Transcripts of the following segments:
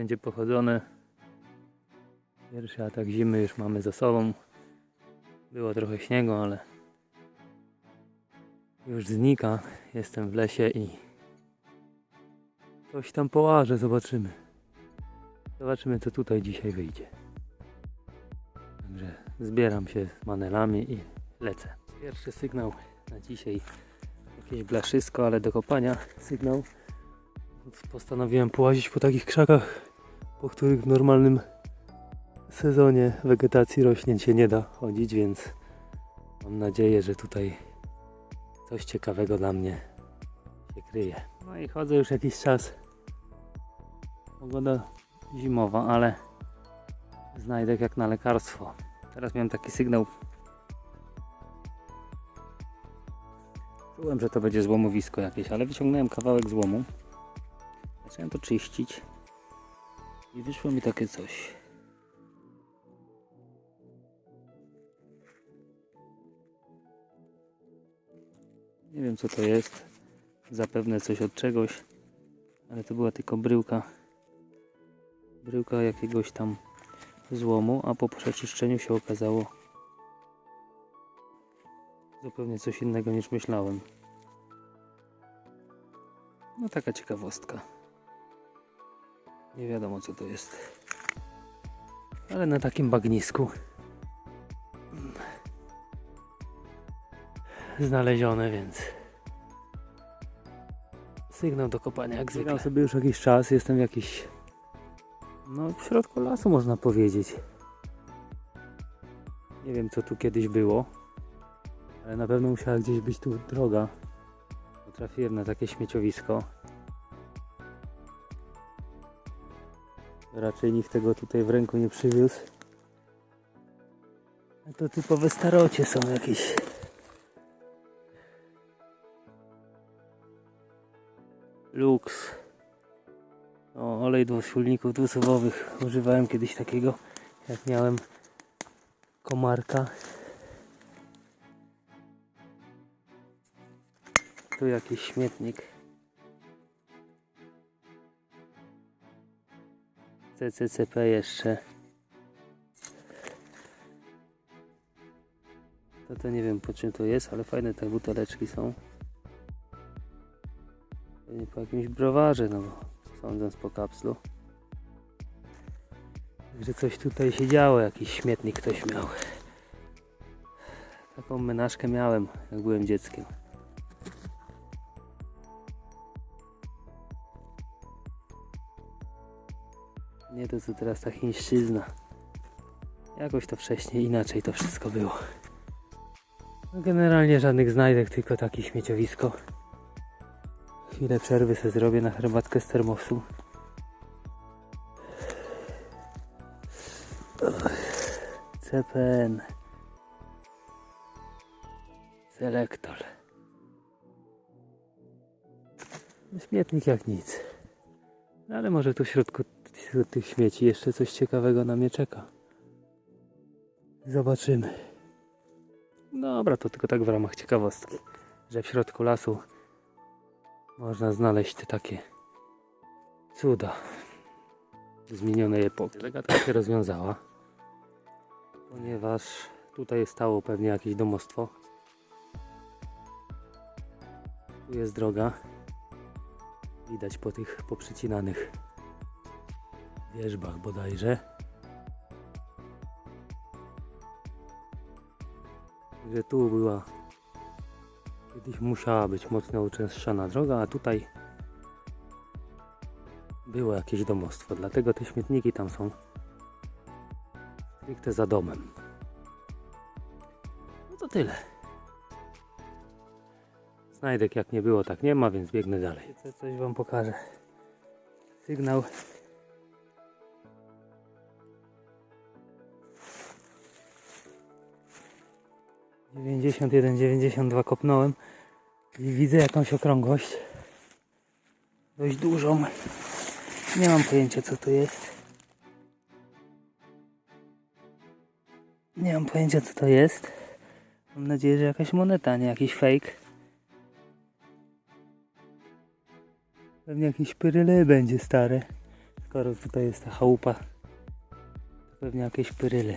będzie pochodzone. Pierwszy atak zimy już mamy za sobą. Było trochę śniegu, ale już znika. Jestem w lesie i coś tam połażę, zobaczymy. Zobaczymy co tutaj dzisiaj wyjdzie. Także zbieram się z manelami i lecę. Pierwszy sygnał na dzisiaj jakieś blaszysko, ale do kopania sygnał. Postanowiłem połazić po takich krzakach, po których w normalnym sezonie wegetacji roślin się nie da chodzić, więc mam nadzieję, że tutaj coś ciekawego dla mnie się kryje. No i chodzę już jakiś czas. Pogoda zimowa, ale znajdę jak na lekarstwo. Teraz miałem taki sygnał. Czułem, że to będzie złomowisko jakieś, ale wyciągnąłem kawałek złomu. Zacząłem to czyścić i wyszło mi takie coś. Nie wiem co to jest. Zapewne coś od czegoś, ale to była tylko bryłka. Bryłka jakiegoś tam złomu, a po przeczyszczeniu się okazało zupełnie coś innego niż myślałem. No taka ciekawostka. Nie wiadomo co to jest. Ale na takim bagnisku znalezione, więc sygnał do kopania jak zwykle. sobie już jakiś czas, jestem w jakiś no w środku lasu można powiedzieć. Nie wiem co tu kiedyś było, ale na pewno musiała gdzieś być tu droga. Trafiłem na takie śmieciowisko. Raczej nikt tego tutaj w ręku nie przywiózł. A to typowe starocie są jakieś. Lux. O, olej do silników dwusuwowych. Używałem kiedyś takiego, jak miałem komarka. Tu jakiś śmietnik. CCCP jeszcze. To to nie wiem po czym to jest, ale fajne te buteleczki są. Pewnie po jakimś browarze, no bo sądząc po kapslu. Że coś tutaj się działo, jakiś śmietnik ktoś miał. Taką menażkę miałem, jak byłem dzieckiem. Nie to co teraz ta chińszczyzna. Jakoś to wcześniej inaczej to wszystko było. No generalnie żadnych znajdek, tylko takie śmieciowisko. Chwilę przerwy sobie zrobię na herbatkę z termosu. CPN. Selektor. Śmietnik jak nic. No ale może tu w środku t- tych śmieci jeszcze coś ciekawego na mnie czeka. Zobaczymy. Dobra, to tylko tak w ramach ciekawostki, że w środku lasu można znaleźć te takie cuda z minionej epoki. Zagadka się rozwiązała, ponieważ tutaj stało pewnie jakieś domostwo. Tu jest droga. Widać po tych poprzycinanych wierzbach bodajże. Że tu była kiedyś musiała być mocno uczęszczana droga, a tutaj było jakieś domostwo, dlatego te śmietniki tam są stricte za domem. No to tyle. Znajdek jak nie było, tak nie ma, więc biegnę dalej. Co- Coś wam pokażę. Sygnał. Dziewięćdziesiąt jeden, dziewięćdziesiąt dwa kopnąłem i widzę jakąś okrągłość. Dość dużą. Nie mam pojęcia co to jest. Nie mam pojęcia co to jest. Mam nadzieję, że jakaś moneta, nie jakiś fake. Pewnie jakiś pyryle będzie stary. Skoro tutaj jest ta chałupa, pewnie jakieś pyryle.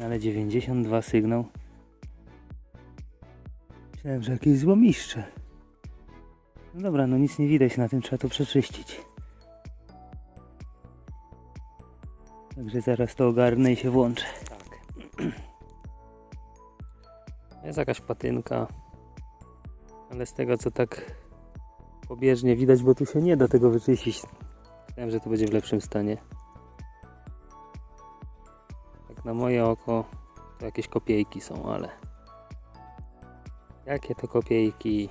Ale 92 sygnał. Myślałem, że jakieś złomiszcze. No dobra, no nic nie widać na tym, trzeba to przeczyścić. Także zaraz to ogarnę i się włączę. Tak. Jest jakaś patynka, ale z tego co tak pobieżnie widać, bo tu się nie da tego wyczyścić. Myślałem, że to będzie w lepszym stanie. Moje oko to jakieś kopiejki są, ale jakie to kopiejki,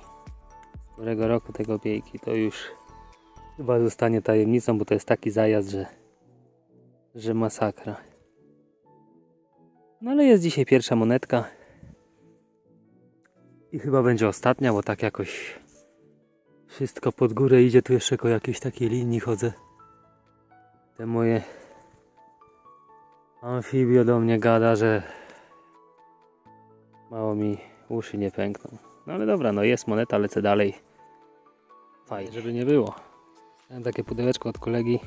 z którego roku te kopiejki, to już chyba zostanie tajemnicą, bo to jest taki zajazd, że, że masakra. No ale jest dzisiaj pierwsza monetka. I chyba będzie ostatnia, bo tak jakoś wszystko pod górę idzie. Tu jeszcze po jakiejś takiej linii chodzę. Te moje amfibio do mnie gada, że mało mi uszy nie pękną. No ale dobra, no jest moneta, lecę dalej. Fajnie, żeby nie było. Mam takie pudełeczko od kolegi.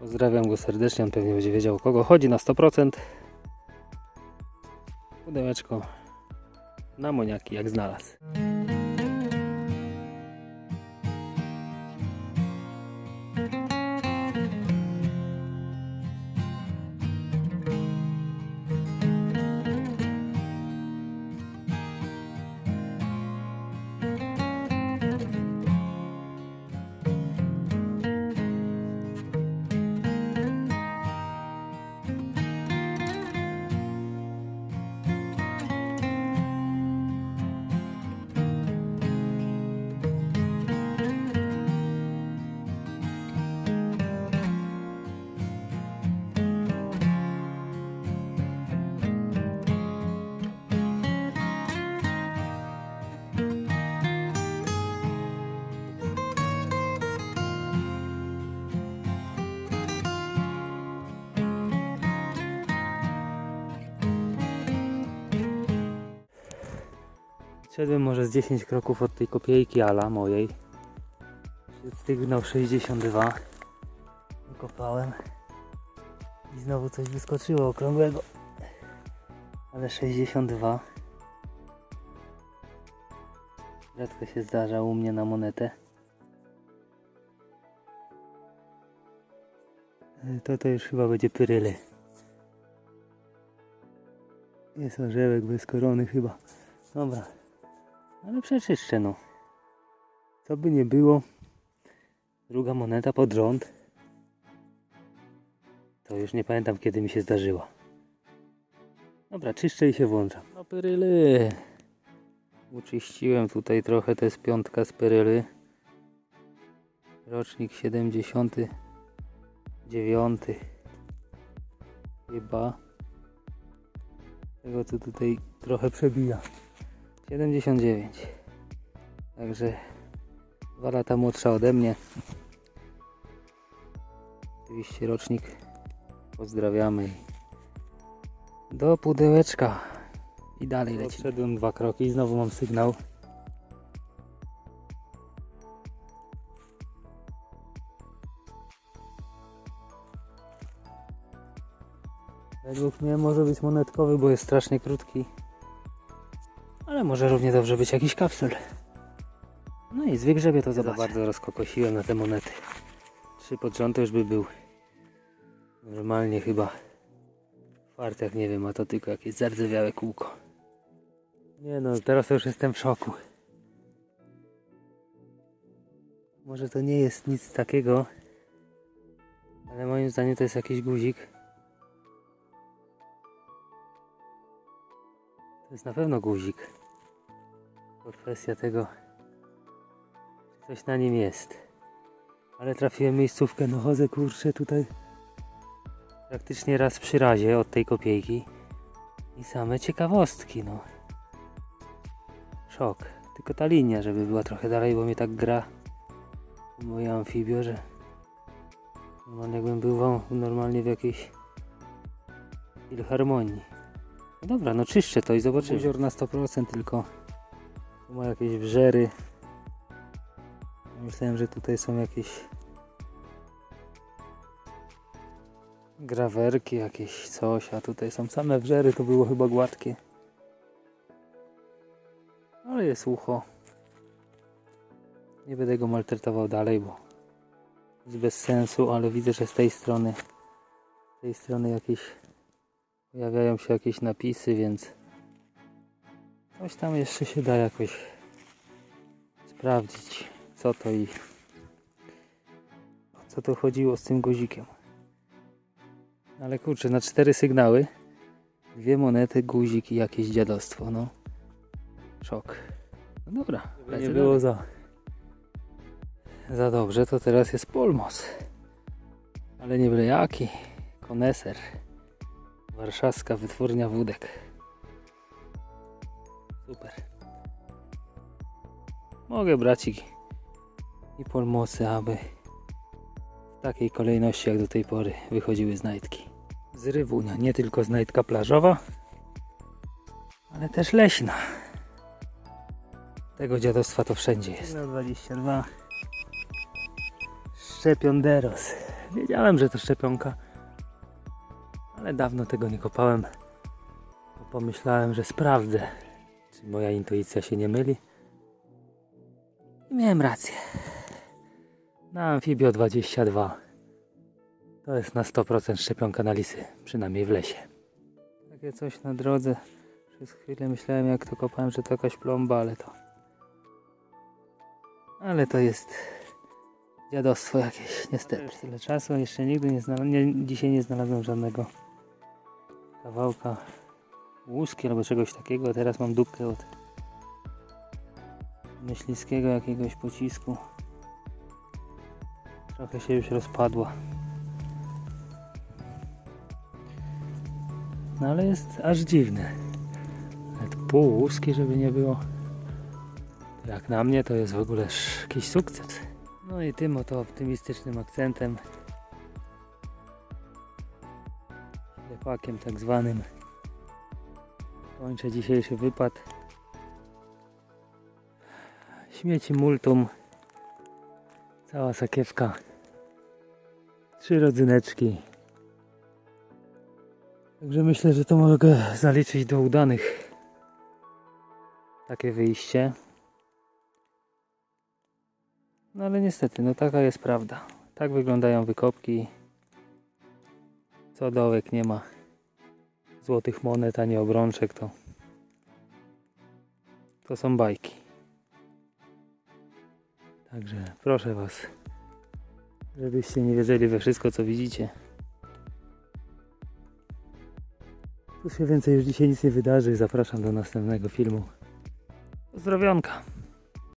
Pozdrawiam go serdecznie, on pewnie będzie wiedział o kogo chodzi na 100%. Pudełeczko na moniaki jak znalazł. Szedłem może z 10 kroków od tej kopiejki ala mojej. Sygnał 62. Kopałem. I znowu coś wyskoczyło okrągłego. Ale 62. Rzadko się zdarza u mnie na monetę. To to już chyba będzie pyryle. Jest orzełek bez korony chyba. Dobra. Ale przeczyszczę no. Co by nie było. Druga moneta pod rząd. To już nie pamiętam kiedy mi się zdarzyła. Dobra, czyszczę i się włączam. No pyryly. Uczyściłem tutaj trochę, to jest piątka z pyryly. Rocznik 79. Chyba. Tego co tutaj trochę przebija. 79. Także dwa lata młodsza ode mnie. Oczywiście rocznik. Pozdrawiamy. Do pudełeczka. I dalej leci. Odszedłem dwa kroki i znowu mam sygnał. Według mnie może być monetkowy, bo jest strasznie krótki. Ale może równie dobrze być jakiś kapsel. No i z wygrzebie to za bardzo rozkokosiłem na te monety. Trzy pod rząd to już by był normalnie chyba fart jak nie wiem, a to tylko jakieś zardzewiałe kółko. Nie no, teraz to już jestem w szoku. Może to nie jest nic takiego, ale moim zdaniem to jest jakiś guzik. To jest na pewno guzik. To kwestia tego, czy coś na nim jest. Ale trafiłem miejscówkę, no chodzę kurczę tutaj praktycznie raz przy razie od tej kopiejki. I same ciekawostki, no. Szok. Tylko ta linia, żeby była trochę dalej, bo mnie tak gra moje amfibio, że normalnie jakbym był wam- normalnie w jakiejś filharmonii. No dobra, no czyszczę to i zobaczymy. Buzior na 100% tylko tu ma jakieś wrzery. Myślałem, że tutaj są jakieś grawerki, jakieś coś, a tutaj są same wrzery, to było chyba gładkie. Ale jest ucho. Nie będę go maltretował dalej, bo jest bez sensu, ale widzę, że z tej strony z tej strony jakieś pojawiają się jakieś napisy, więc coś tam jeszcze się da jakoś sprawdzić, co to i o co to chodziło z tym guzikiem. Ale kurczę, na cztery sygnały, dwie monety, guzik i jakieś dziadostwo, no. Szok. No dobra, Żeby nie było za, za dobrze, to teraz jest Polmos. Ale nie byle jaki. Koneser. Warszawska wytwórnia wódek. Super. Mogę brać i, Polmosy, aby w takiej kolejności jak do tej pory wychodziły znajdki. Z Rywunia, nie tylko znajdka plażowa, ale też leśna. Tego dziadostwa to wszędzie jest. 22. Szczepionderos. Wiedziałem, że to szczepionka, ale dawno tego nie kopałem. Pomyślałem, że sprawdzę, czy moja intuicja się nie myli. I miałem rację. Na Amfibio 22 to jest na 100% szczepionka na lisy, przynajmniej w lesie. Takie coś na drodze. Przez chwilę myślałem, jak to kopałem, że to jakaś plomba, ale to. Ale to jest dziadostwo jakieś, niestety. Tyle czasu, jeszcze nigdy nie znalazłem, dzisiaj nie znalazłem żadnego kawałka łuski albo czegoś takiego. Teraz mam dupkę od myśliwskiego jakiegoś pocisku. Trochę się już rozpadła. No ale jest aż dziwne. Nawet pół łuski, żeby nie było. Jak na mnie to jest w ogóle jakiś sukces. No i tym oto optymistycznym akcentem, ślepakiem tak zwanym, kończę dzisiejszy wypad. Śmieci multum, cała sakiewka, trzy rodzyneczki. Także myślę, że to mogę zaliczyć do udanych takie wyjście. No ale niestety, no taka jest prawda. Tak wyglądają wykopki. Co dołek nie ma złotych monet ani obrączek, to to są bajki. Także proszę Was, żebyście nie wierzyli we wszystko, co widzicie. Tu się więcej już dzisiaj nic nie wydarzy. Zapraszam do następnego filmu. Pozdrowionka.